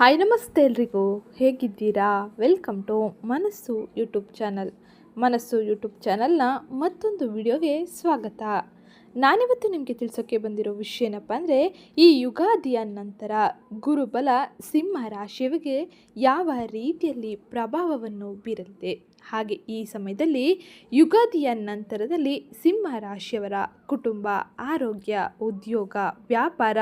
Hi, ನಮಸ್ತೆ ಎಲ್ರಿಗೂ. ಹೇಗಿದ್ದೀರಾ? Welcome to Manasu YouTube channel Manasu YouTube ಚಾನಲ್ನ ಮತ್ತೊಂದು ವಿಡಿಯೋಗೆ ಸ್ವಾಗತ. ನಾನಿವತ್ತು ನಿಮಗೆ ತಿಳಿಸೋಕ್ಕೆ ಬಂದಿರೋ ವಿಷಯ ಏನಪ್ಪ ಅಂದರೆ, ಈ ಯುಗಾದಿಯ ನಂತರ ಗುರುಬಲ ಸಿಂಹ ರಾಶಿಯವರಿಗೆ ಯಾವ ರೀತಿಯಲ್ಲಿ ಪ್ರಭಾವವನ್ನು ಬೀರಲಿದೆ? ಹಾಗೆ ಈ ಸಮಯದಲ್ಲಿ ಯುಗಾದಿಯ ನಂತರದಲ್ಲಿ ಸಿಂಹ ರಾಶಿಯವರ ಕುಟುಂಬ, ಆರೋಗ್ಯ, ಉದ್ಯೋಗ, ವ್ಯಾಪಾರ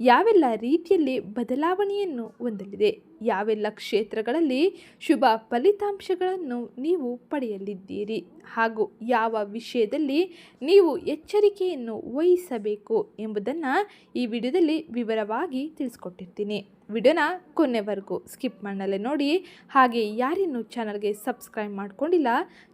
ಯಾವೆಲ್ಲ ರೀತಿಯಲ್ಲಿ ಬದಲಾವಣೆಯನ್ನು ಹೊಂದಲಿದೆ, ಯಾವೆಲ್ಲ ಕ್ಷೇತ್ರಗಳಲ್ಲಿ ಶುಭ ಫಲಿತಾಂಶಗಳನ್ನು ನೀವು ಪಡೆಯಲಿದ್ದೀರಿ ಹಾಗೂ ಯಾವ ವಿಷಯದಲ್ಲಿ ನೀವು ಎಚ್ಚರಿಕೆಯನ್ನು ವಹಿಸಬೇಕು ಎಂಬುದನ್ನು ಈ ವಿಡಿಯೋದಲ್ಲಿ ವಿವರವಾಗಿ ತಿಳಿಸ್ಕೊಟ್ಟಿರ್ತೀನಿ. ವಿಡಿಯೋನ ಕೊನೆವರೆಗೂ ಸ್ಕಿಪ್ ಮಾಡಲೇ ನೋಡಿ. ಹಾಗೆ ಯಾರಿನ್ನೂ ಚಾನಲ್ಗೆ ಸಬ್ಸ್ಕ್ರೈಬ್ ಮಾಡ್ಕೊಂಡಿಲ್ಲ,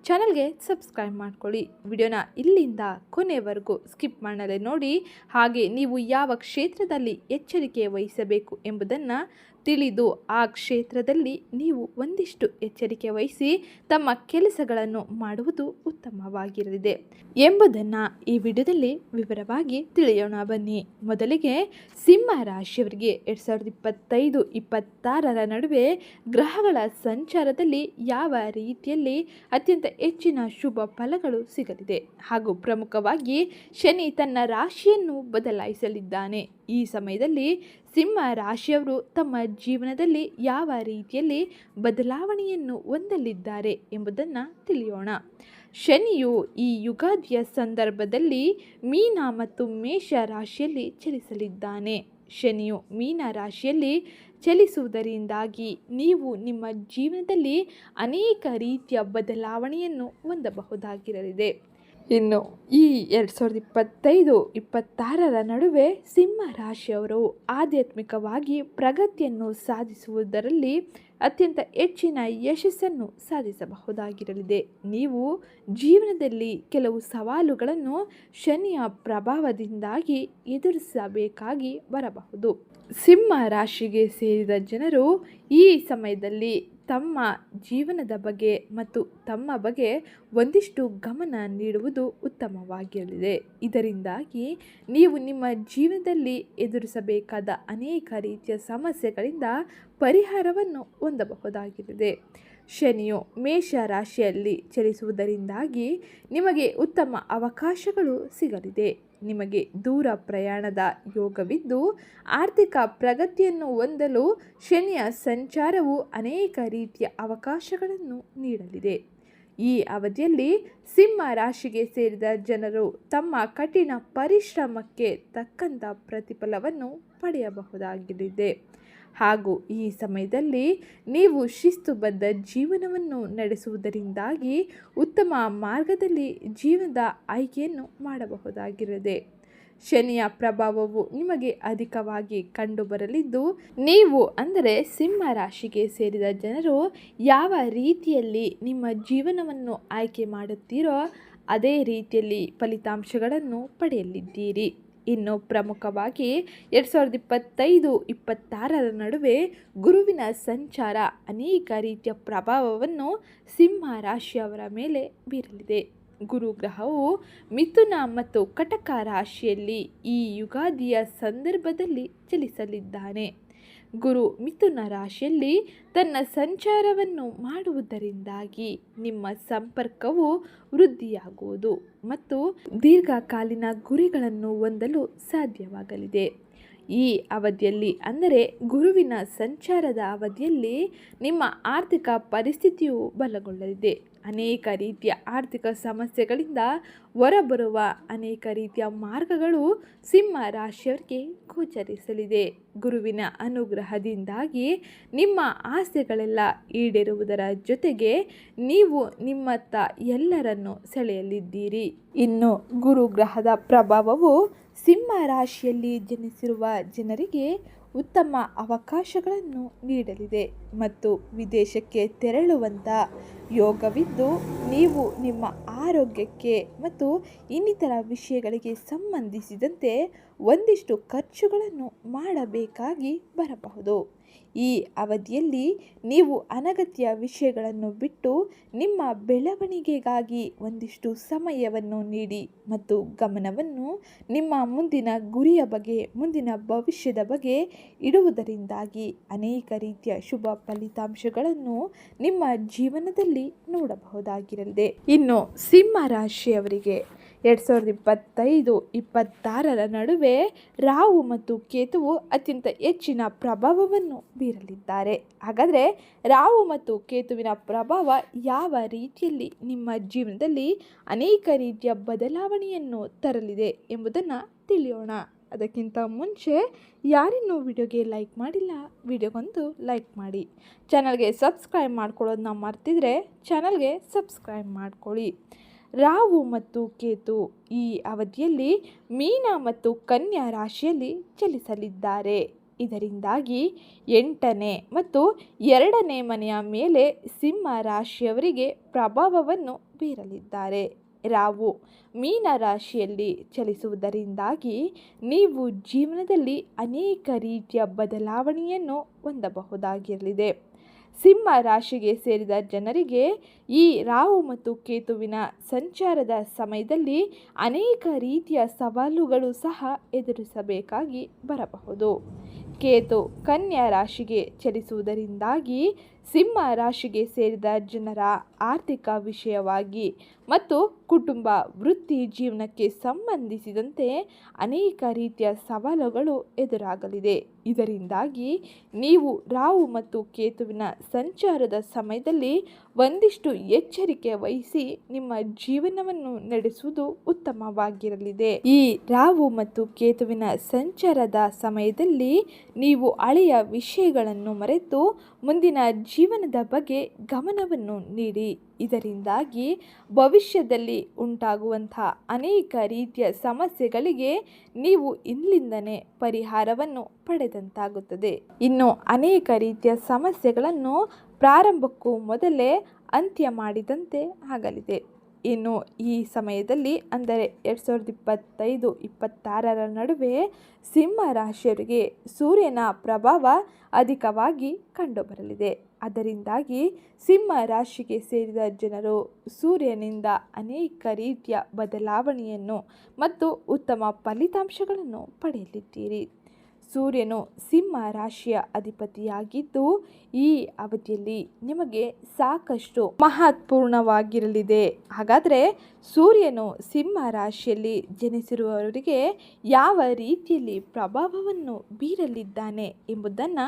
ಚಾನಲ್ಗೆ ಸಬ್ಸ್ಕ್ರೈಬ್ ಮಾಡ್ಕೊಳ್ಳಿ. ವಿಡಿಯೋನ ಇಲ್ಲಿಂದ ಕೊನೆವರೆಗೂ ಸ್ಕಿಪ್ ಮಾಡಲೇ ನೋಡಿ. ಹಾಗೆ ನೀವು ಯಾವ ಕ್ಷೇತ್ರದಲ್ಲಿ ಎಚ್ಚರಿಕೆ ವಹಿಸಬೇಕು ಎಂಬುದನ್ನು ತಿಳಿದು ಆ ಕ್ಷೇತ್ರದಲ್ಲಿ ನೀವು ಒಂದಿಷ್ಟು ಎಚ್ಚರಿಕೆ ವಹಿಸಿ ತಮ್ಮ ಕೆಲಸಗಳನ್ನು ಮಾಡುವುದು ಉತ್ತಮವಾಗಿರಲಿದೆ ಎಂಬುದನ್ನು ಈ ವಿಡಿಯೋದಲ್ಲಿ ವಿವರವಾಗಿ ತಿಳಿಯೋಣ ಬನ್ನಿ. ಮೊದಲಿಗೆ ಸಿಂಹ ರಾಶಿಯವರಿಗೆ ಎರಡು ಸಾವಿರದ ಇಪ್ಪತ್ತೈದು, ಇಪ್ಪತ್ತಾರರ ನಡುವೆ ಗ್ರಹಗಳ ಸಂಚಾರದಲ್ಲಿ ಯಾವ ರೀತಿಯಲ್ಲಿ ಅತ್ಯಂತ ಹೆಚ್ಚಿನ ಶುಭ ಫಲಗಳು ಸಿಗಲಿದೆ ಹಾಗೂ ಪ್ರಮುಖವಾಗಿ ಶನಿ ತನ್ನ ರಾಶಿಯನ್ನು ಬದಲಾಯಿಸಲಿದ್ದಾನೆ. ಈ ಸಮಯದಲ್ಲಿ ಸಿಂಹ ರಾಶಿಯವರು ತಮ್ಮ ಜೀವನದಲ್ಲಿ ಯಾವ ರೀತಿಯಲ್ಲಿ ಬದಲಾವಣೆಯನ್ನು ಹೊಂದಲಿದ್ದಾರೆ ಎಂಬುದನ್ನು ತಿಳಿಯೋಣ. ಶನಿಯು ಈ ಯುಗಾದಿಯ ಸಂದರ್ಭದಲ್ಲಿ ಮೀನ ಮತ್ತು ಮೇಷ ರಾಶಿಯಲ್ಲಿ ಚಲಿಸಲಿದ್ದಾನೆ. ಶನಿಯು ಮೀನ ರಾಶಿಯಲ್ಲಿ ಚಲಿಸುವುದರಿಂದಾಗಿ ನೀವು ನಿಮ್ಮ ಜೀವನದಲ್ಲಿ ಅನೇಕ ರೀತಿಯ ಬದಲಾವಣೆಯನ್ನು ಹೊಂದಬಹುದಾಗಿರಲಿದೆ. ಇನ್ನು ಈ ಎರಡು ಸಾವಿರದ ಇಪ್ಪತ್ತೈದು, ಇಪ್ಪತ್ತಾರರ ನಡುವೆ ಸಿಂಹ ರಾಶಿಯವರು ಆಧ್ಯಾತ್ಮಿಕವಾಗಿ ಪ್ರಗತಿಯನ್ನು ಸಾಧಿಸುವುದರಲ್ಲಿ ಅತ್ಯಂತ ಹೆಚ್ಚಿನ ಯಶಸ್ಸನ್ನು ಸಾಧಿಸಬಹುದಾಗಿರಲಿದೆ. ನೀವು ಜೀವನದಲ್ಲಿ ಕೆಲವು ಸವಾಲುಗಳನ್ನು ಶನಿಯ ಪ್ರಭಾವದಿಂದಾಗಿ ಎದುರಿಸಬೇಕಾಗಿ ಬರಬಹುದು. ಸಿಂಹ ರಾಶಿಗೆ ಸೇರಿದ ಜನರು ಈ ಸಮಯದಲ್ಲಿ ತಮ್ಮ ಜೀವನದ ಬಗ್ಗೆ ಮತ್ತು ತಮ್ಮ ಬಗ್ಗೆ ಒಂದಿಷ್ಟು ಗಮನ ನೀಡುವುದು ಉತ್ತಮವಾಗಿರಲಿದೆ. ಇದರಿಂದಾಗಿ ನೀವು ನಿಮ್ಮ ಜೀವನದಲ್ಲಿ ಎದುರಿಸಬೇಕಾದ ಅನೇಕ ರೀತಿಯ ಸಮಸ್ಯೆಗಳಿಂದ ಪರಿಹಾರವನ್ನು ಹೊಂದಬಹುದಾಗಿದೆ. ಶನಿಯು ಮೇಷ ರಾಶಿಯಲ್ಲಿ ಚಲಿಸುವುದರಿಂದಾಗಿ ನಿಮಗೆ ಉತ್ತಮ ಅವಕಾಶಗಳು ಸಿಗಲಿದೆ. ನಿಮಗೆ ದೂರ ಪ್ರಯಾಣದ ಯೋಗವಿದ್ದು, ಆರ್ಥಿಕ ಪ್ರಗತಿಯನ್ನು ಹೊಂದಲು ಶನಿಯ ಸಂಚಾರವು ಅನೇಕ ರೀತಿಯ ಅವಕಾಶಗಳನ್ನು ನೀಡಲಿದೆ. ಈ ಅವಧಿಯಲ್ಲಿ ಸಿಂಹ ರಾಶಿಗೆ ಸೇರಿದ ಜನರು ತಮ್ಮ ಕಠಿಣ ಪರಿಶ್ರಮಕ್ಕೆ ತಕ್ಕಂಥ ಪ್ರತಿಫಲವನ್ನು ಪಡೆಯಬಹುದಾಗಲಿದೆ. ಹಾಗೂ ಈ ಸಮಯದಲ್ಲಿ ನೀವು ಶಿಸ್ತುಬದ್ಧ ಜೀವನವನ್ನು ನಡೆಸುವುದರಿಂದಾಗಿ ಉತ್ತಮ ಮಾರ್ಗದಲ್ಲಿ ಜೀವನದ ಆಯ್ಕೆಯನ್ನು ಮಾಡಬಹುದಾಗಿರದೆ, ಶನಿಯ ಪ್ರಭಾವವು ನಿಮಗೆ ಅಧಿಕವಾಗಿ ಕಂಡುಬರಲಿದ್ದು, ನೀವು ಅಂದರೆ ಸಿಂಹ ರಾಶಿಗೆ ಸೇರಿದ ಜನರು ಯಾವ ರೀತಿಯಲ್ಲಿ ನಿಮ್ಮ ಜೀವನವನ್ನು ಆಯ್ಕೆ ಮಾಡುತ್ತೀರೋ, ಅದೇ ರೀತಿಯಲ್ಲಿ ಫಲಿತಾಂಶಗಳನ್ನು ಪಡೆಯಲಿದ್ದೀರಿ. ಇನ್ನು ಪ್ರಮುಖವಾಗಿ ಎರಡು ಸಾವಿರದ ಇಪ್ಪತ್ತೈದು, ಇಪ್ಪತ್ತಾರರ ನಡುವೆ ಗುರುವಿನ ಸಂಚಾರ ಅನೇಕ ರೀತಿಯ ಪ್ರಭಾವವನ್ನು ಸಿಂಹ ರಾಶಿಯವರ ಮೇಲೆ ಬೀರಲಿದೆ. ಗುರು ಗ್ರಹವು ಮಿಥುನ ಮತ್ತು ಕಟಕ ರಾಶಿಯಲ್ಲಿ ಈ ಯುಗಾದಿಯ ಸಂದರ್ಭದಲ್ಲಿ ಚಲಿಸಲಿದ್ದಾನೆ. ಗುರು ಮಿಥುನ ರಾಶಿಯಲ್ಲಿ ತನ್ನ ಸಂಚಾರವನ್ನು ಮಾಡುವುದರಿಂದಾಗಿ ನಿಮ್ಮ ಸಂಪರ್ಕವು ವೃದ್ಧಿಯಾಗುವುದು ಮತ್ತು ದೀರ್ಘಕಾಲೀನ ಗುರಿಗಳನ್ನು ಹೊಂದಲು ಸಾಧ್ಯವಾಗಲಿದೆ. ಈ ಅವಧಿಯಲ್ಲಿ ಅಂದರೆ ಗುರುವಿನ ಸಂಚಾರದ ಅವಧಿಯಲ್ಲಿ ನಿಮ್ಮ ಆರ್ಥಿಕ ಪರಿಸ್ಥಿತಿಯು ಬಲಗೊಳ್ಳಲಿದೆ. ಅನೇಕ ರೀತಿಯ ಆರ್ಥಿಕ ಸಮಸ್ಯೆಗಳಿಂದ ಹೊರಬರುವ ಅನೇಕ ರೀತಿಯ ಮಾರ್ಗಗಳು ಸಿಂಹ ರಾಶಿಯವರಿಗೆ ಗೋಚರಿಸಲಿದೆ. ಗುರುವಿನ ಅನುಗ್ರಹದಿಂದಾಗಿ ನಿಮ್ಮ ಆಸೆಗಳೆಲ್ಲ ಈಡೇರುವುದರ ಜೊತೆಗೆ ನೀವು ನಿಮ್ಮತ್ತ ಎಲ್ಲರನ್ನು ಸೆಳೆಯಲಿದ್ದೀರಿ. ಇನ್ನು ಗುರುಗ್ರಹದ ಪ್ರಭಾವವು ಸಿಂಹ ರಾಶಿಯಲ್ಲಿ ಜನಿಸಿರುವ ಜನರಿಗೆ ಉತ್ತಮ ಅವಕಾಶಗಳನ್ನು ನೀಡಲಿದೆ ಮತ್ತು ವಿದೇಶಕ್ಕೆ ತೆರಳುವಂಥ ಯೋಗವಿದ್ದು, ನೀವು ನಿಮ್ಮ ಆರೋಗ್ಯಕ್ಕೆ ಮತ್ತು ಇನ್ನಿತರ ವಿಷಯಗಳಿಗೆ ಸಂಬಂಧಿಸಿದಂತೆ ಒಂದಿಷ್ಟು ಖರ್ಚುಗಳನ್ನು ಮಾಡಬೇಕಾಗಿ ಬರಬಹುದು. ಈ ಅವಧಿಯಲ್ಲಿ ನೀವು ಅನಗತ್ಯ ವಿಷಯಗಳನ್ನು ಬಿಟ್ಟು ನಿಮ್ಮ ಬೆಳವಣಿಗೆಗಾಗಿ ಒಂದಿಷ್ಟು ಸಮಯವನ್ನು ನೀಡಿ ಮತ್ತು ಗಮನವನ್ನು ನಿಮ್ಮ ಮುಂದಿನ ಗುರಿಯ ಬಗ್ಗೆ, ಮುಂದಿನ ಭವಿಷ್ಯದ ಬಗ್ಗೆ ಇಡುವುದರಿಂದಾಗಿ ಅನೇಕ ರೀತಿಯ ಶುಭ ಫಲಿತಾಂಶಗಳನ್ನು ನಿಮ್ಮ ಜೀವನದಲ್ಲಿ ನೋಡಬಹುದಾಗಿರಲಿದೆ. ಇನ್ನು ಸಿಂಹ ರಾಶಿಯವರಿಗೆ ಎರಡು ಸಾವಿರದ ಇಪ್ಪತ್ತೈದು, ಇಪ್ಪತ್ತಾರರ ನಡುವೆ ರಾಹು ಮತ್ತು ಕೇತುವು ಅತ್ಯಂತ ಹೆಚ್ಚಿನ ಪ್ರಭಾವವನ್ನು ಬೀರಲಿದ್ದಾರೆ. ಹಾಗಾದರೆ ರಾಹು ಮತ್ತು ಕೇತುವಿನ ಪ್ರಭಾವ ಯಾವ ರೀತಿಯಲ್ಲಿ ನಿಮ್ಮ ಜೀವನದಲ್ಲಿ ಅನೇಕ ರೀತಿಯ ಬದಲಾವಣೆಯನ್ನು ತರಲಿದೆ ಎಂಬುದನ್ನು ತಿಳಿಯೋಣ. ಅದಕ್ಕಿಂತ ಮುಂಚೆ ಯಾರಿನ್ನೂ ವಿಡಿಯೋಗೆ ಲೈಕ್ ಮಾಡಿಲ್ಲ, ವಿಡಿಯೋಗೊಂದು ಲೈಕ್ ಮಾಡಿ. ಚಾನಲ್ಗೆ ಸಬ್ಸ್ಕ್ರೈಬ್ ಮಾಡ್ಕೊಳ್ಳೋದನ್ನ ಮರ್ತಿದ್ರೆ ಚಾನಲ್ಗೆ ಸಬ್ಸ್ಕ್ರೈಬ್ ಮಾಡ್ಕೊಳ್ಳಿ. ರಾಹು ಮತ್ತು ಕೇತು ಈ ಅವಧಿಯಲ್ಲಿ ಮೀನ ಮತ್ತು ಕನ್ಯಾ ರಾಶಿಯಲ್ಲಿ ಚಲಿಸಲಿದ್ದಾರೆ. ಇದರಿಂದಾಗಿ ಎಂಟನೇ ಮತ್ತು ಎರಡನೇ ಮನೆಯ ಮೇಲೆ ಸಿಂಹ ರಾಶಿಯವರಿಗೆ ಪ್ರಭಾವವನ್ನು ಬೀರಲಿದ್ದಾರೆ. ರಾವು ಮೀನ ರಾಶಿಯಲ್ಲಿ ಚಲಿಸುವುದರಿಂದಾಗಿ ನೀವು ಜೀವನದಲ್ಲಿ ಅನೇಕ ರೀತಿಯ ಬದಲಾವಣೆಯನ್ನು ಹೊಂದಬಹುದಾಗಿರಲಿದೆ. ಸಿಂಹ ರಾಶಿಗೆ ಸೇರಿದ ಜನರಿಗೆ ಈ ರಾಹು ಮತ್ತು ಕೇತುವಿನ ಸಂಚಾರದ ಸಮಯದಲ್ಲಿ ಅನೇಕ ರೀತಿಯ ಸವಾಲುಗಳು ಸಹ ಎದುರಿಸಬೇಕಾಗಿ ಬರಬಹುದು. ಕೇತು ಕನ್ಯಾ ರಾಶಿಗೆ ಚಲಿಸುವುದರಿಂದಾಗಿ ಸಿಂಹ ರಾಶಿಗೆ ಸೇರಿದ ಜನರ ಆರ್ಥಿಕ ವಿಷಯವಾಗಿ ಮತ್ತು ಕುಟುಂಬ ವೃತ್ತಿ ಜೀವನಕ್ಕೆ ಸಂಬಂಧಿಸಿದಂತೆ ಅನೇಕ ರೀತಿಯ ಸವಾಲುಗಳು ಎದುರಾಗಲಿದೆ. ಇದರಿಂದಾಗಿ ನೀವು ರಾಹು ಮತ್ತು ಕೇತುವಿನ ಸಂಚಾರದ ಸಮಯದಲ್ಲಿ ಒಂದಿಷ್ಟು ಎಚ್ಚರಿಕೆ ವಹಿಸಿ ನಿಮ್ಮ ಜೀವನವನ್ನು ನಡೆಸುವುದು ಉತ್ತಮವಾಗಿರಲಿದೆ. ಈ ರಾಹು ಮತ್ತು ಕೇತುವಿನ ಸಂಚಾರದ ಸಮಯದಲ್ಲಿ ನೀವು ಹಳೆಯ ವಿಷಯಗಳನ್ನು ಮರೆತು ಮುಂದಿನ ಜೀವನದ ಬಗ್ಗೆ ಗಮನವನ್ನು ನೀಡಿ. ಇದರಿಂದಾಗಿ ಭವಿಷ್ಯದಲ್ಲಿ ಉಂಟಾಗುವಂಥ ಅನೇಕ ರೀತಿಯ ಸಮಸ್ಯೆಗಳಿಗೆ ನೀವು ಇಲ್ಲಿಂದನೇ ಪರಿಹಾರವನ್ನು ಪಡೆದಂತಾಗುತ್ತದೆ. ಇನ್ನು ಅನೇಕ ರೀತಿಯ ಸಮಸ್ಯೆಗಳನ್ನು ಪ್ರಾರಂಭಕ್ಕೂ ಮೊದಲೇ ಅಂತ್ಯ ಮಾಡಿದಂತೆ ಆಗಲಿದೆ. ಇನ್ನು ಈ ಸಮಯದಲ್ಲಿ ಅಂದರೆ ಎರಡು ಸಾವಿರದ ಇಪ್ಪತ್ತೈದು, ಇಪ್ಪತ್ತಾರರ ನಡುವೆ ಸಿಂಹ ರಾಶಿಯವರಿಗೆ ಸೂರ್ಯನ ಪ್ರಭಾವ ಅಧಿಕವಾಗಿ ಕಂಡುಬರಲಿದೆ. ಅದರಿಂದಾಗಿ ಸಿಂಹ ರಾಶಿಗೆ ಸೇರಿದ ಜನರು ಸೂರ್ಯನಿಂದ ಅನೇಕ ರೀತಿಯ ಬದಲಾವಣೆಯನ್ನು ಮತ್ತು ಉತ್ತಮ ಫಲಿತಾಂಶಗಳನ್ನು ಪಡೆಯಲಿದ್ದೀರಿ. ಸೂರ್ಯನು ಸಿಂಹ ರಾಶಿಯ ಅಧಿಪತಿಯಾಗಿದ್ದು, ಈ ಅವಧಿಯಲ್ಲಿ ನಿಮಗೆ ಸಾಕಷ್ಟು ಮಹತ್ವಪೂರ್ಣವಾಗಿರಲಿದೆ. ಹಾಗಾದರೆ ಸೂರ್ಯನು ಸಿಂಹ ರಾಶಿಯಲ್ಲಿ ಜನಿಸಿರುವವರಿಗೆ ಯಾವ ರೀತಿಯಲ್ಲಿ ಪ್ರಭಾವವನ್ನು ಬೀರಲಿದ್ದಾನೆ ಎಂಬುದನ್ನು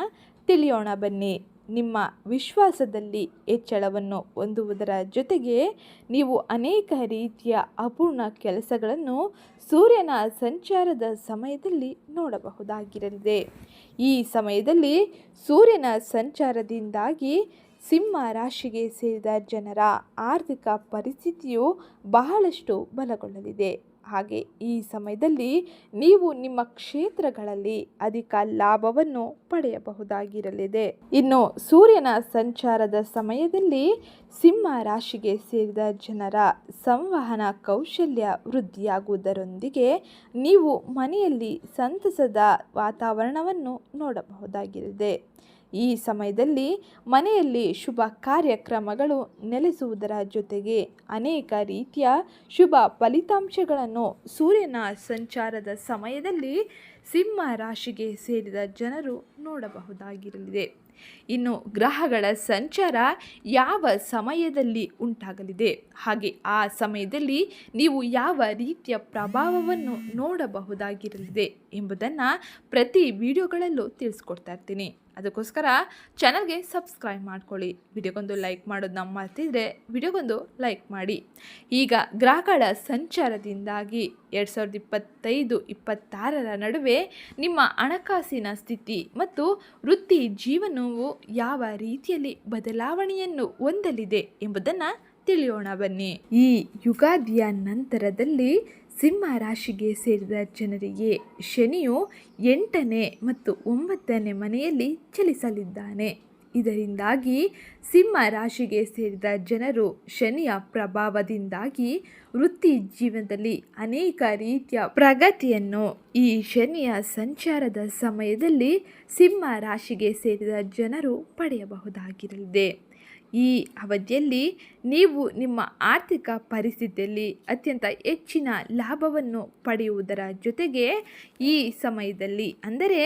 ತಿಳಿಯೋಣ ಬನ್ನಿ. ನಿಮ್ಮ ವಿಶ್ವಾಸದಲ್ಲಿ ಹೆಚ್ಚಳವನ್ನು ಹೊಂದುವುದರ ಜೊತೆಗೆ ನೀವು ಅನೇಕ ರೀತಿಯ ಅಪೂರ್ಣ ಕೆಲಸಗಳನ್ನು ಸೂರ್ಯನ ಸಂಚಾರದ ಸಮಯದಲ್ಲಿ ನೋಡಬಹುದಾಗಿರಲಿದೆ. ಈ ಸಮಯದಲ್ಲಿ ಸೂರ್ಯನ ಸಂಚಾರದಿಂದಾಗಿ ಸಿಂಹ ರಾಶಿಗೆ ಸೇರಿದ ಜನರ ಆರ್ಥಿಕ ಪರಿಸ್ಥಿತಿಯು ಬಹಳಷ್ಟು ಬಲಗೊಳ್ಳಲಿದೆ. ಹಾಗೆ ಈ ಸಮಯದಲ್ಲಿ ನೀವು ನಿಮ್ಮ ಕ್ಷೇತ್ರಗಳಲ್ಲಿ ಅಧಿಕ ಲಾಭವನ್ನು ಪಡೆಯಬಹುದಾಗಿರಲಿದೆ. ಇನ್ನು ಸೂರ್ಯನ ಸಂಚಾರದ ಸಮಯದಲ್ಲಿ ಸಿಂಹ ರಾಶಿಗೆ ಸೇರಿದ ಜನರ ಸಂವಹನ ಕೌಶಲ್ಯ ವೃದ್ಧಿಯಾಗುವುದರೊಂದಿಗೆ ನೀವು ಮನೆಯಲ್ಲಿ ಸಂತಸದ ವಾತಾವರಣವನ್ನು ನೋಡಬಹುದಾಗಿದೆ ಈ ಸಮಯದಲ್ಲಿ ಮನೆಯಲ್ಲಿ ಶುಭ ಕಾರ್ಯಕ್ರಮಗಳು ನೆಲೆಸುವುದರ ಜೊತೆಗೆ ಅನೇಕ ರೀತಿಯ ಶುಭ ಫಲಿತಾಂಶಗಳನ್ನು ಸೂರ್ಯನ ಸಂಚಾರದ ಸಮಯದಲ್ಲಿ ಸಿಂಹ ರಾಶಿಗೆ ಸೇರಿದ ಜನರು ನೋಡಬಹುದಾಗಿರಲಿದೆ. ಇನ್ನು ಗ್ರಹಗಳ ಸಂಚಾರ ಯಾವ ಸಮಯದಲ್ಲಿ ಉಂಟಾಗಲಿದೆ? ಹಾಗೆ ಆ ಸಮಯದಲ್ಲಿ ನೀವು ಯಾವ ರೀತಿಯ ಪ್ರಭಾವವನ್ನು ನೋಡಬಹುದಾಗಿರಲಿದೆ ಎಂಬುದನ್ನು ಪ್ರತಿ ವಿಡಿಯೋಗಳಲ್ಲೂ ತಿಳಿಸ್ಕೊಡ್ತಾ ಇರ್ತೀನಿ. ಅದಕ್ಕೋಸ್ಕರ ಚಾನಲ್ಗೆ ಸಬ್ಸ್ಕ್ರೈಬ್ ಮಾಡ್ಕೊಳ್ಳಿ. ವಿಡಿಯೋಗೊಂದು ಲೈಕ್ ಮಾಡೋದನ್ನ ಮರ್ತಿದ್ರೆ ವಿಡಿಯೋಗೊಂದು ಲೈಕ್ ಮಾಡಿ. ಈಗ ಗ್ರಹಗಳ ಸಂಚಾರದಿಂದಾಗಿ ಎರಡು ಸಾವಿರದ ಇಪ್ಪತ್ತೈದು, ಇಪ್ಪತ್ತಾರರ ನಡುವೆ ನಿಮ್ಮ ಹಣಕಾಸಿನ ಸ್ಥಿತಿ ಮತ್ತು ವೃತ್ತಿ ಜೀವನವು ಯಾವ ರೀತಿಯಲ್ಲಿ ಬದಲಾವಣೆಯನ್ನು ಹೊಂದಲಿದೆ ಎಂಬುದನ್ನು ತಿಳಿಯೋಣ ಬನ್ನಿ. ಈ ಯುಗಾದಿಯ ನಂತರದಲ್ಲಿ ಸಿಂಹ ರಾಶಿಗೆ ಸೇರಿದ ಜನರಿಗೆ ಶನಿಯು ಎಂಟನೇ ಮತ್ತು ಒಂಬತ್ತನೇ ಮನೆಯಲ್ಲಿ ಚಲಿಸಲಿದ್ದಾನೆ. ಇದರಿಂದಾಗಿ ಸಿಂಹ ರಾಶಿಗೆ ಸೇರಿದ ಜನರು ಶನಿಯ ಪ್ರಭಾವದಿಂದಾಗಿ ವೃತ್ತಿ ಜೀವನದಲ್ಲಿ ಅನೇಕ ರೀತಿಯ ಪ್ರಗತಿಯನ್ನು ಈ ಶನಿಯ ಸಂಚಾರದ ಸಮಯದಲ್ಲಿ ಸಿಂಹ ರಾಶಿಗೆ ಸೇರಿದ ಜನರು ಪಡೆಯಬಹುದಾಗಿರಲಿದೆ. ಈ ಅವಧಿಯಲ್ಲಿ ನೀವು ನಿಮ್ಮ ಆರ್ಥಿಕ ಪರಿಸ್ಥಿತಿಯಲ್ಲಿ ಅತ್ಯಂತ ಹೆಚ್ಚಿನ ಲಾಭವನ್ನು ಪಡೆಯುವುದರ ಜೊತೆಗೆ ಈ ಸಮಯದಲ್ಲಿ, ಅಂದರೆ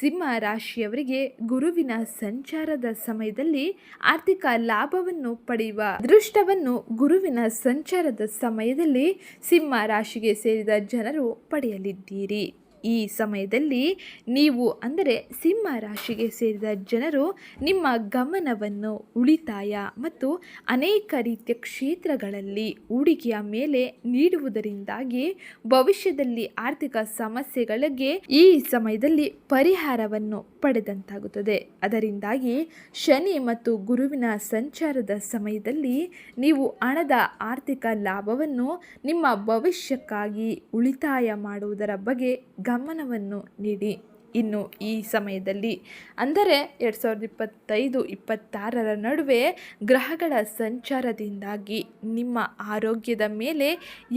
ಸಿಂಹ ರಾಶಿಯವರಿಗೆ ಗುರುವಿನ ಸಂಚಾರದ ಸಮಯದಲ್ಲಿ ಆರ್ಥಿಕ ಲಾಭವನ್ನು ಪಡೆಯುವ ಅದೃಷ್ಟವನ್ನು ಗುರುವಿನ ಸಂಚಾರದ ಸಮಯದಲ್ಲಿ ಸಿಂಹ ರಾಶಿಗೆ ಸೇರಿದ ಜನರು ಪಡೆಯಲಿದ್ದೀರಿ. ಈ ಸಮಯದಲ್ಲಿ ನೀವು ಅಂದರೆ ಸಿಂಹ ರಾಶಿಗೆ ಸೇರಿದ ಜನರು ನಿಮ್ಮ ಗಮನವನ್ನು ಉಳಿತಾಯ ಮತ್ತು ಅನೇಕ ರೀತಿಯ ಕ್ಷೇತ್ರಗಳಲ್ಲಿ ಹೂಡಿಕೆಯ ಮೇಲೆ ನೀಡುವುದರಿಂದಾಗಿ ಭವಿಷ್ಯದಲ್ಲಿ ಆರ್ಥಿಕ ಸಮಸ್ಯೆಗಳಿಗೆ ಈ ಸಮಯದಲ್ಲಿ ಪರಿಹಾರವನ್ನು ಪಡೆದಂತಾಗುತ್ತದೆ. ಅದರಿಂದಾಗಿ ಶನಿ ಮತ್ತು ಗುರುವಿನ ಸಂಚಾರದ ಸಮಯದಲ್ಲಿ ನೀವು ಹಣದ ಆರ್ಥಿಕ ಲಾಭವನ್ನು ನಿಮ್ಮ ಭವಿಷ್ಯಕ್ಕಾಗಿ ಉಳಿತಾಯ ಮಾಡುವುದರ ಬಗ್ಗೆ ಗಮನವನ್ನು ನೀಡಿ. ಇನ್ನು ಈ ಸಮಯದಲ್ಲಿ ಅಂದರೆ ಎರಡು ಸಾವಿರದ ಇಪ್ಪತ್ತೈದು, ಇಪ್ಪತ್ತಾರರ ನಡುವೆ ಗ್ರಹಗಳ ಸಂಚಾರದಿಂದಾಗಿ ನಿಮ್ಮ ಆರೋಗ್ಯದ ಮೇಲೆ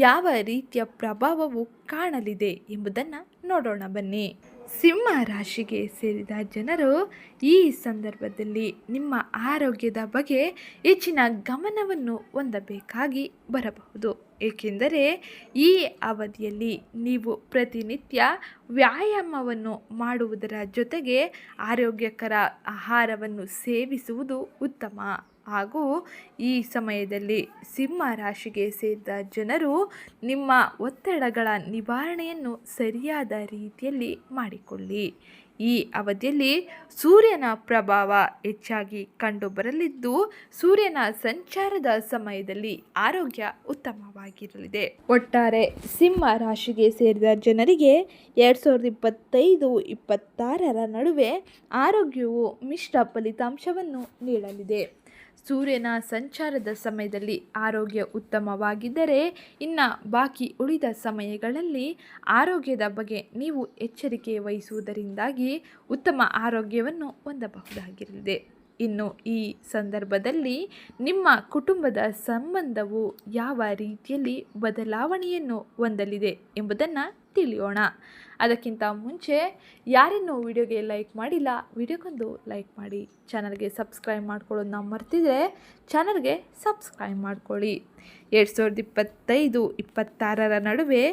ಯಾವ ರೀತಿಯ ಪ್ರಭಾವವು ಕಾಣಲಿದೆ ಎಂಬುದನ್ನು ನೋಡೋಣ ಬನ್ನಿ. ಸಿಂಹ ರಾಶಿಗೆ ಸೇರಿದ ಜನರು ಈ ಸಂದರ್ಭದಲ್ಲಿ ನಿಮ್ಮ ಆರೋಗ್ಯದ ಬಗ್ಗೆ ಹೆಚ್ಚಿನ ಗಮನವನ್ನು ಹೊಂದಬೇಕಾಗಿ ಬರಬಹುದು. ಏಕೆಂದರೆ ಈ ಅವಧಿಯಲ್ಲಿ ನೀವು ಪ್ರತಿನಿತ್ಯ ವ್ಯಾಯಾಮವನ್ನು ಮಾಡುವುದರ ಜೊತೆಗೆ ಆರೋಗ್ಯಕರ ಆಹಾರವನ್ನು ಸೇವಿಸುವುದು ಉತ್ತಮ. ಹಾಗೂ ಈ ಸಮಯದಲ್ಲಿ ಸಿಂಹ ರಾಶಿಗೆ ಸೇರಿದ ಜನರು ನಿಮ್ಮ ಒತ್ತಡಗಳ ನಿವಾರಣೆಯನ್ನು ಸರಿಯಾದ ರೀತಿಯಲ್ಲಿ ಮಾಡಿಕೊಳ್ಳಿ. ಈ ಅವಧಿಯಲ್ಲಿ ಸೂರ್ಯನ ಪ್ರಭಾವ ಹೆಚ್ಚಾಗಿ ಕಂಡುಬರಲಿದ್ದು, ಸೂರ್ಯನ ಸಂಚಾರದ ಸಮಯದಲ್ಲಿ ಆರೋಗ್ಯ ಉತ್ತಮವಾಗಿರಲಿದೆ. ಒಟ್ಟಾರೆ ಸಿಂಹ ರಾಶಿಗೆ ಸೇರಿದ ಜನರಿಗೆ ಎರಡು ಸಾವಿರದ ಇಪ್ಪತ್ತೈದು ಇಪ್ಪತ್ತಾರರ ನಡುವೆ ಆರೋಗ್ಯವು ಮಿಶ್ರ ಫಲಿತಾಂಶವನ್ನು ನೀಡಲಿದೆ. ಸೂರ್ಯನ ಸಂಚಾರದ ಸಮಯದಲ್ಲಿ ಆರೋಗ್ಯ ಉತ್ತಮವಾಗಿದ್ದರೆ ಇನ್ನು ಬಾಕಿ ಉಳಿದ ಸಮಯಗಳಲ್ಲಿ ಆರೋಗ್ಯದ ಬಗ್ಗೆ ನೀವು ಎಚ್ಚರಿಕೆ ವಹಿಸುವುದರಿಂದಾಗಿ ಉತ್ತಮ ಆರೋಗ್ಯವನ್ನು ಹೊಂದಬಹುದಾಗಿರಲಿದೆ. ಇನ್ನು ಈ ಸಂದರ್ಭದಲ್ಲಿ ನಿಮ್ಮ ಕುಟುಂಬದ ಸಂಬಂಧವು ಯಾವ ರೀತಿಯಲ್ಲಿ ಬದಲಾವಣೆಯನ್ನು ಹೊಂದಲಿದೆ ಎಂಬುದನ್ನು ತಿಳಿಯೋಣ. ಅದಕ್ಕಿಂತ ಮುಂಚೆ ಯಾರಿನ್ನೂ ವಿಡಿಯೋಗೆ ಲೈಕ್ ಮಾಡಿಲ್ಲ, ವಿಡಿಯೋಗೊಂದು ಲೈಕ್ ಮಾಡಿ, ಚಾನಲ್ಗೆ ಸಬ್ಸ್ಕ್ರೈಬ್ ಮಾಡ್ಕೊಳ್ಳೋದನ್ನ ಮರ್ತಿದ್ರೆ ಚಾನಲ್ಗೆ ಸಬ್ಸ್ಕ್ರೈಬ್ ಮಾಡ್ಕೊಳ್ಳಿ. ಎರಡು ಸಾವಿರದ ಇಪ್ಪತ್ತೈದು, ಇಪ್ಪತ್ತಾರರ ನಡುವೆ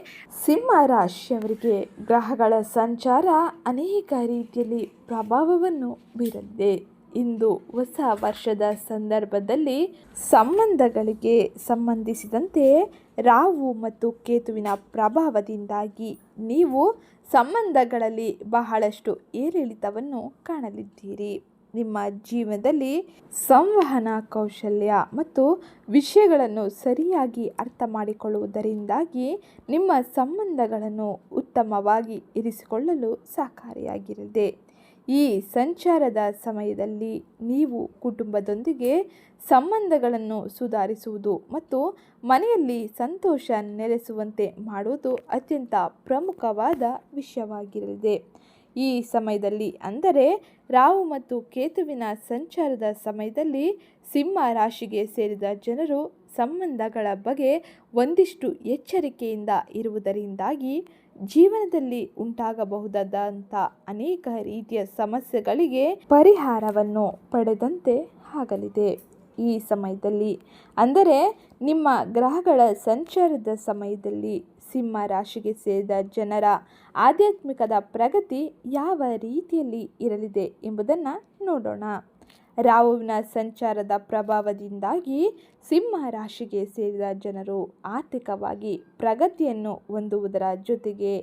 ಸಿಂಹ ರಾಶಿಯವರಿಗೆ ಗ್ರಹಗಳ ಸಂಚಾರ ಅನೇಕ ರೀತಿಯಲ್ಲಿ ಪ್ರಭಾವವನ್ನು ಬೀರಲಿದೆ. ಇಂದು ಹೊಸ ವರ್ಷದ ಸಂದರ್ಭದಲ್ಲಿ ಸಂಬಂಧಗಳಿಗೆ ಸಂಬಂಧಿಸಿದಂತೆ ರಾಹು ಮತ್ತು ಕೇತುವಿನ ಪ್ರಭಾವದಿಂದಾಗಿ ನೀವು ಸಂಬಂಧಗಳಲ್ಲಿ ಬಹಳಷ್ಟು ಏರಿಳಿತವನ್ನು ಕಾಣಲಿದ್ದೀರಿ. ನಿಮ್ಮ ಜೀವನದಲ್ಲಿ ಸಂವಹನ ಕೌಶಲ್ಯ ಮತ್ತು ವಿಷಯಗಳನ್ನು ಸರಿಯಾಗಿ ಅರ್ಥ ಮಾಡಿಕೊಳ್ಳುವುದರಿಂದಾಗಿ ನಿಮ್ಮ ಸಂಬಂಧಗಳನ್ನು ಉತ್ತಮವಾಗಿ ಇರಿಸಿಕೊಳ್ಳಲು ಸಹಕಾರಿಯಾಗಿರಲಿದೆ. ಈ ಸಂಚಾರದ ಸಮಯದಲ್ಲಿ ನೀವು ಕುಟುಂಬದೊಂದಿಗೆ ಸಂಬಂಧಗಳನ್ನು ಸುಧಾರಿಸುವುದು ಮತ್ತು ಮನೆಯಲ್ಲಿ ಸಂತೋಷ ನೆಲೆಸುವಂತೆ ಮಾಡುವುದು ಅತ್ಯಂತ ಪ್ರಮುಖವಾದ ವಿಷಯವಾಗಿರಲಿದೆ. ಈ ಸಮಯದಲ್ಲಿ ಅಂದರೆ ರಾಹು ಮತ್ತು ಕೇತುವಿನ ಸಂಚಾರದ ಸಮಯದಲ್ಲಿ ಸಿಂಹ ರಾಶಿಗೆ ಸೇರಿದ ಜನರು ಸಂಬಂಧಗಳ ಬಗ್ಗೆ ಒಂದಿಷ್ಟು ಎಚ್ಚರಿಕೆಯಿಂದ ಇರುವುದರಿಂದಾಗಿ ಜೀವನದಲ್ಲಿ ಉಂಟಾಗಬಹುದಾದಂಥ ಅನೇಕ ರೀತಿಯ ಸಮಸ್ಯೆಗಳಿಗೆ ಪರಿಹಾರವನ್ನು ಪಡೆದಂತೆ ಆಗಲಿದೆ. ಈ ಸಮಯದಲ್ಲಿ ಅಂದರೆ ನಿಮ್ಮ ಗ್ರಹಗಳ ಸಂಚಾರದ ಸಮಯದಲ್ಲಿ ಸಿಂಹ ರಾಶಿಗೆ ಸೇರಿದ ಜನರ ಆಧ್ಯಾತ್ಮಿಕದ ಪ್ರಗತಿ ಯಾವ ರೀತಿಯಲ್ಲಿ ಇರಲಿದೆ ಎಂಬುದನ್ನು ನೋಡೋಣ. ರಾಹುವಿನ ಸಂಚಾರದ ಪ್ರಭಾವದಿಂದಾಗಿ ಸಿಂಹ ರಾಶಿಗೆ ಸೇರಿದ ಜನರು ಆರ್ಥಿಕವಾಗಿ ಪ್ರಗತಿಯನ್ನು ಹೊಂದುವುದರ ಜೊತೆಗೆ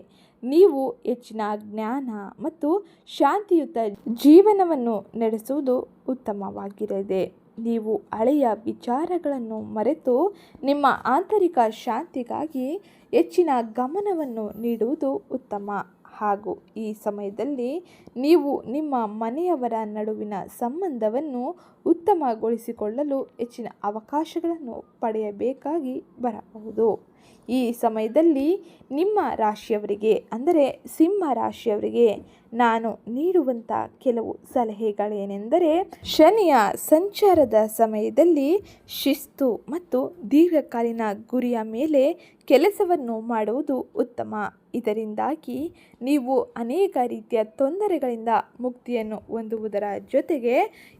ನೀವು ಹೆಚ್ಚಿನ ಜ್ಞಾನ ಮತ್ತು ಶಾಂತಿಯುತ ಜೀವನವನ್ನು ನಡೆಸುವುದು ಉತ್ತಮವಾಗಿರಲಿದೆ ನೀವು ಹಳೆಯ ವಿಚಾರಗಳನ್ನು ಮರೆತು ನಿಮ್ಮ ಆಂತರಿಕ ಶಾಂತಿಗಾಗಿ ಹೆಚ್ಚಿನ ಗಮನವನ್ನು ನೀಡುವುದು ಉತ್ತಮ. ಹಾಗೂ ಈ ಸಮಯದಲ್ಲಿ ನೀವು ನಿಮ್ಮ ಮನೆಯವರ ನಡುವಿನ ಸಂಬಂಧವನ್ನು ಉತ್ತಮಗೊಳಿಸಿಕೊಳ್ಳಲು ಹೆಚ್ಚಿನ ಅವಕಾಶಗಳನ್ನು ಪಡೆಯಬೇಕಾಗಿ ಬರಬಹುದು. ಈ ಸಮಯದಲ್ಲಿ ನಿಮ್ಮ ರಾಶಿಯವರಿಗೆ, ಅಂದರೆ ಸಿಂಹ ರಾಶಿಯವರಿಗೆ ನಾನು ನೀಡುವಂಥ ಕೆಲವು ಸಲಹೆಗಳೇನೆಂದರೆ, ಶನಿಯ ಸಂಚಾರದ ಸಮಯದಲ್ಲಿ ಶಿಸ್ತು ಮತ್ತು ದೀರ್ಘಕಾಲೀನ ಗುರಿಯ ಮೇಲೆ ಕೆಲಸವನ್ನು ಮಾಡುವುದು ಉತ್ತಮ. ಇದರಿಂದಾಗಿ ನೀವು ಅನೇಕ ರೀತಿಯ ತೊಂದರೆಗಳಿಂದ ಮುಕ್ತಿಯನ್ನು ಹೊಂದುವುದರ ಜೊತೆಗೆ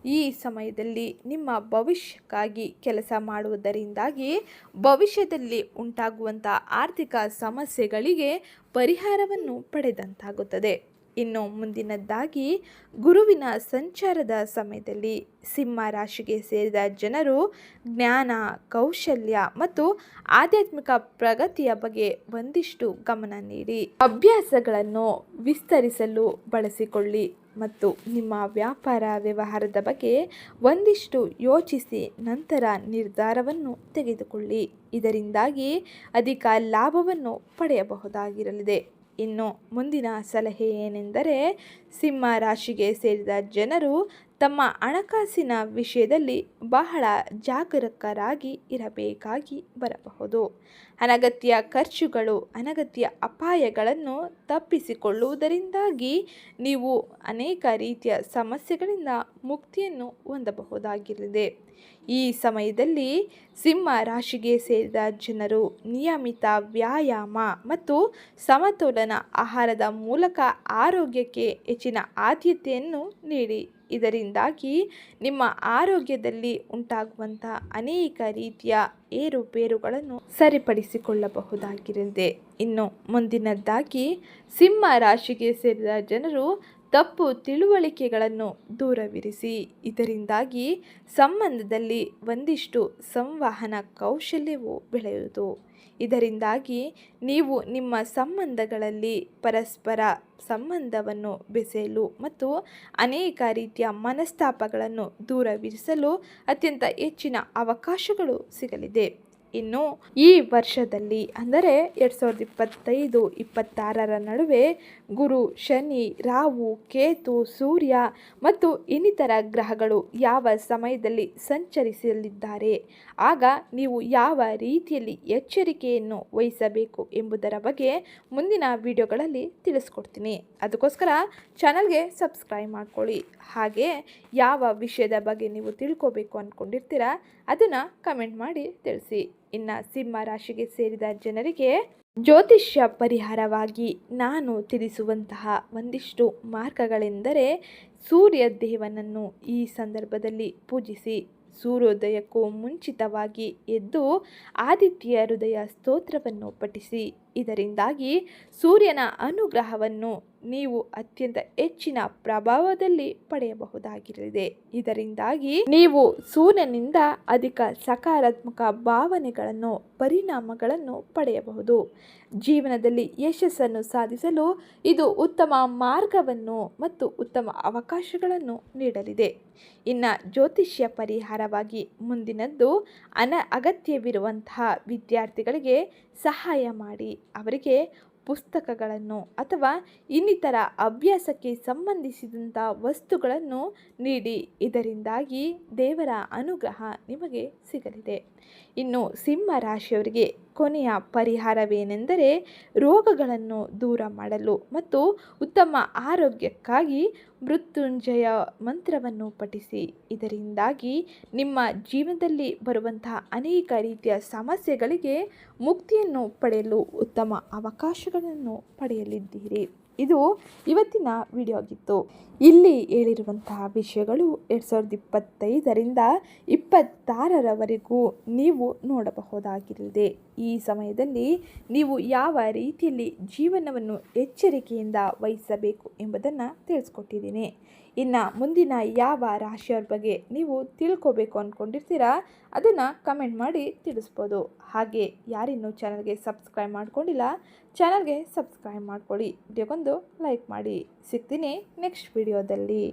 ಈ ಸಮಯದಲ್ಲಿ ನಿಮ್ಮ ಭವಿಷ್ಯಕ್ಕಾಗಿ ಕೆಲಸ ಮಾಡುವುದರಿಂದಾಗಿ ಭವಿಷ್ಯದಲ್ಲಿ ಉಂಟಾಗುವಂಥ ಆರ್ಥಿಕ ಸಮಸ್ಯೆಗಳಿಗೆ ಪರಿಹಾರವನ್ನು ಪಡೆದಂತಾಗುತ್ತದೆ. ಇನ್ನು ಮುಂದಿನದ್ದಾಗಿ ಗುರುವಿನ ಸಂಚಾರದ ಸಮಯದಲ್ಲಿ ಸಿಂಹ ರಾಶಿಗೆ ಸೇರಿದ ಜನರು ಜ್ಞಾನ, ಕೌಶಲ್ಯ ಮತ್ತು ಆಧ್ಯಾತ್ಮಿಕ ಪ್ರಗತಿಯ ಬಗ್ಗೆ ಒಂದಿಷ್ಟು ಗಮನ ನೀಡಿ. ಅಭ್ಯಾಸಗಳನ್ನು ವಿಸ್ತರಿಸಲು ಬಳಸಿಕೊಳ್ಳಿ ಮತ್ತು ನಿಮ್ಮ ವ್ಯಾಪಾರ ವ್ಯವಹಾರದ ಬಗ್ಗೆ ಒಂದಿಷ್ಟು ಯೋಚಿಸಿ ನಂತರ ನಿರ್ಧಾರವನ್ನು ತೆಗೆದುಕೊಳ್ಳಿ. ಇದರಿಂದಾಗಿ ಅಧಿಕ ಲಾಭವನ್ನು ಪಡೆಯಬಹುದಾಗಿರಲಿದೆ. ಇನ್ನು ಮುಂದಿನ ಸಲಹೆ ಏನೆಂದರೆ ಸಿಂಹ ರಾಶಿಗೆ ಸೇರಿದ ಜನರು ತಮ್ಮ ಹಣಕಾಸಿನ ವಿಷಯದಲ್ಲಿ ಬಹಳ ಜಾಗರೂಕರಾಗಿ ಇರಬೇಕಾಗಿ ಬರಬಹುದು. ಅನಗತ್ಯ ಖರ್ಚುಗಳು, ಅನಗತ್ಯ ಅಪಾಯಗಳನ್ನು ತಪ್ಪಿಸಿಕೊಳ್ಳುವುದರಿಂದಾಗಿ ನೀವು ಅನೇಕ ರೀತಿಯ ಸಮಸ್ಯೆಗಳಿಂದ ಮುಕ್ತಿಯನ್ನು ಹೊಂದಬಹುದಾಗಿರಲಿದೆ. ಈ ಸಮಯದಲ್ಲಿ ಸಿಂಹ ರಾಶಿಗೆ ಸೇರಿದ ಜನರು ನಿಯಮಿತ ವ್ಯಾಯಾಮ ಮತ್ತು ಸಮತೋಲನ ಆಹಾರದ ಮೂಲಕ ಆರೋಗ್ಯಕ್ಕೆ ಹೆಚ್ಚಿನ ಆದ್ಯತೆಯನ್ನು ನೀಡಿ ಇದರಿಂದಾಗಿ ನಿಮ್ಮ ಆರೋಗ್ಯದಲ್ಲಿ ಉಂಟಾಗುವಂಥ ಅನೇಕ ರೀತಿಯ ಏರುಪೇರುಗಳನ್ನು ಸರಿಪಡಿಸಿಕೊಳ್ಳಬಹುದಾಗಿರಲಿದೆ. ಇನ್ನು ಮುಂದಿನದ್ದಾಗಿ ಸಿಂಹ ರಾಶಿಗೆ ಸೇರಿದ ಜನರು ತಪ್ಪು ತಿಳುವಳಿಕೆಗಳನ್ನು ದೂರವಿರಿಸಿ. ಇದರಿಂದಾಗಿ ಸಂಬಂಧದಲ್ಲಿ ಒಂದಿಷ್ಟು ಸಂವಹನ ಕೌಶಲ್ಯವು ಬೆಳೆಯುವುದು. ಇದರಿಂದಾಗಿ ನೀವು ನಿಮ್ಮ ಸಂಬಂಧಗಳಲ್ಲಿ ಪರಸ್ಪರ ಸಂಬಂಧವನ್ನು ಬೆಸೆಯಲು ಮತ್ತು ಅನೇಕ ರೀತಿಯ ಮನಸ್ತಾಪಗಳನ್ನು ದೂರವಿರಿಸಲು ಅತ್ಯಂತ ಹೆಚ್ಚಿನ ಅವಕಾಶಗಳು ಸಿಗಲಿದೆ. ಇನ್ನು ಈ ವರ್ಷದಲ್ಲಿ, ಅಂದರೆ ಎರಡು ಸಾವಿರದ ಇಪ್ಪತ್ತೈದು, ಇಪ್ಪತ್ತಾರರ ನಡುವೆ ಗುರು, ಶನಿ, ರಾಹು, ಕೇತು, ಸೂರ್ಯ ಮತ್ತು ಇನ್ನಿತರ ಗ್ರಹಗಳು ಯಾವ ಸಮಯದಲ್ಲಿ ಸಂಚರಿಸಲಿದ್ದಾರೆ, ಆಗ ನೀವು ಯಾವ ರೀತಿಯಲ್ಲಿ ಎಚ್ಚರಿಕೆಯನ್ನು ವಹಿಸಬೇಕು ಎಂಬುದರ ಬಗ್ಗೆ ಮುಂದಿನ ವಿಡಿಯೋಗಳಲ್ಲಿ ತಿಳಿಸ್ಕೊಡ್ತೀನಿ. ಅದಕ್ಕೋಸ್ಕರ ಚಾನಲ್ಗೆ ಸಬ್ಸ್ಕ್ರೈಬ್ ಮಾಡ್ಕೊಳ್ಳಿ. ಹಾಗೆ ಯಾವ ವಿಷಯದ ಬಗ್ಗೆ ನೀವು ತಿಳ್ಕೋಬೇಕು ಅಂದ್ಕೊಂಡಿರ್ತೀರ ಅದನ್ನು ಕಮೆಂಟ್ ಮಾಡಿ ತಿಳಿಸಿ. ಇನ್ನು ಸಿಂಹ ರಾಶಿಗೆ ಸೇರಿದ ಜನರಿಗೆ ಜ್ಯೋತಿಷ್ಯ ಪರಿಹಾರವಾಗಿ ನಾನು ತಿಳಿಸುವಂತಹ ಒಂದಿಷ್ಟು ಮಾರ್ಗಗಳೆಂದರೆ ಸೂರ್ಯ ದೇವನನ್ನು ಈ ಸಂದರ್ಭದಲ್ಲಿ ಪೂಜಿಸಿ ಸೂರ್ಯೋದಯಕ್ಕೂ ಮುಂಚಿತವಾಗಿ ಎದ್ದು ಆದಿತ್ಯ ಹೃದಯ ಸ್ತೋತ್ರವನ್ನು ಪಠಿಸಿ. ಇದರಿಂದಾಗಿ ಸೂರ್ಯನ ಅನುಗ್ರಹವನ್ನು ನೀವು ಅತ್ಯಂತ ಹೆಚ್ಚಿನ ಪ್ರಭಾವದಲ್ಲಿ ಪಡೆಯಬಹುದಾಗಿರಲಿದೆ. ಇದರಿಂದಾಗಿ ನೀವು ಸೂರ್ಯನಿಂದ ಅಧಿಕ ಸಕಾರಾತ್ಮಕ ಭಾವನೆಗಳನ್ನು, ಪರಿಣಾಮಗಳನ್ನು ಪಡೆಯಬಹುದು. ಜೀವನದಲ್ಲಿ ಯಶಸ್ಸನ್ನು ಸಾಧಿಸಲು ಇದು ಉತ್ತಮ ಮಾರ್ಗವನ್ನು ಮತ್ತು ಉತ್ತಮ ಅವಕಾಶಗಳನ್ನು ನೀಡಲಿದೆ. ಇನ್ನು ಜ್ಯೋತಿಷ್ಯ ಪರಿಹಾರವಾಗಿ ಮುಂದಿನದ್ದು ಅನ ಅಗತ್ಯವಿರುವಂತಹ ವಿದ್ಯಾರ್ಥಿಗಳಿಗೆ ಸಹಾಯ ಮಾಡಿ. ಅವರಿಗೆ ಪುಸ್ತಕಗಳನ್ನು ಅಥವಾ ಇನ್ನಿತರ ಅಭ್ಯಾಸಕ್ಕೆ ಸಂಬಂಧಿಸಿದಂಥ ವಸ್ತುಗಳನ್ನು ನೀಡಿ. ಇದರಿಂದಾಗಿ ದೇವರ ಅನುಗ್ರಹ ನಿಮಗೆ ಸಿಗಲಿದೆ. ಇನ್ನು ಸಿಂಹ ರಾಶಿಯವರಿಗೆ ಕೊನೆಯ ಪರಿಹಾರವೇನೆಂದರೆ ರೋಗಗಳನ್ನು ದೂರ ಮಾಡಲು ಮತ್ತು ಉತ್ತಮ ಆರೋಗ್ಯಕ್ಕಾಗಿ ಮೃತ್ಯುಂಜಯ ಮಂತ್ರವನ್ನು ಪಠಿಸಿ. ಇದರಿಂದಾಗಿ ನಿಮ್ಮ ಜೀವನದಲ್ಲಿ ಬರುವಂತಹ ಅನೇಕ ರೀತಿಯ ಸಮಸ್ಯೆಗಳಿಗೆ ಮುಕ್ತಿಯನ್ನು ಪಡೆಯಲು ಉತ್ತಮ ಅವಕಾಶಗಳನ್ನು ಪಡೆಯಲಿದ್ದೀರಿ. ಇದು ಇವತ್ತಿನ ವಿಡಿಯೋ ಆಗಿತ್ತು ಇಲ್ಲಿ ಹೇಳಿರುವಂತಹ ವಿಷಯಗಳು ಎರಡು ಸಾವಿರದ ಇಪ್ಪತ್ತೈದರಿಂದ ಇಪ್ಪತ್ತಾರರವರೆಗೂ ನೀವು ನೋಡಬಹುದಾಗಿರಲಿದೆ. ಈ ಸಮಯದಲ್ಲಿ ನೀವು ಯಾವ ರೀತಿಯಲ್ಲಿ ಜೀವನವನ್ನು ಎಚ್ಚರಿಕೆಯಿಂದ ವಹಿಸಬೇಕು ಎಂಬುದನ್ನು ತಿಳಿಸ್ಕೊಟ್ಟಿದ್ದೀನಿ. ಇನ್ನು ಮುಂದಿನ ಯಾವ ರಾಶಿಯವ್ರ ಬಗ್ಗೆ ನೀವು ತಿಳ್ಕೊಬೇಕು ಅಂದ್ಕೊಂಡಿರ್ತೀರಾ ಅದನ್ನು ಕಮೆಂಟ್ ಮಾಡಿ ತಿಳಿಸ್ಬೋದು. ಹಾಗೆ ಯಾರಿನ್ನೂ ಚಾನಲ್ಗೆ ಸಬ್ಸ್ಕ್ರೈಬ್ ಮಾಡ್ಕೊಂಡಿಲ್ಲ ಚಾನಲ್ಗೆ ಸಬ್ಸ್ಕ್ರೈಬ್ ಮಾಡ್ಕೊಳ್ಳಿ. ವಿಡಿಯೋಗೊಂದು ಲೈಕ್ ಮಾಡಿ. ಸಿಗ್ತೀನಿ ನೆಕ್ಸ್ಟ್ ವಿಡಿಯೋದಲ್ಲಿ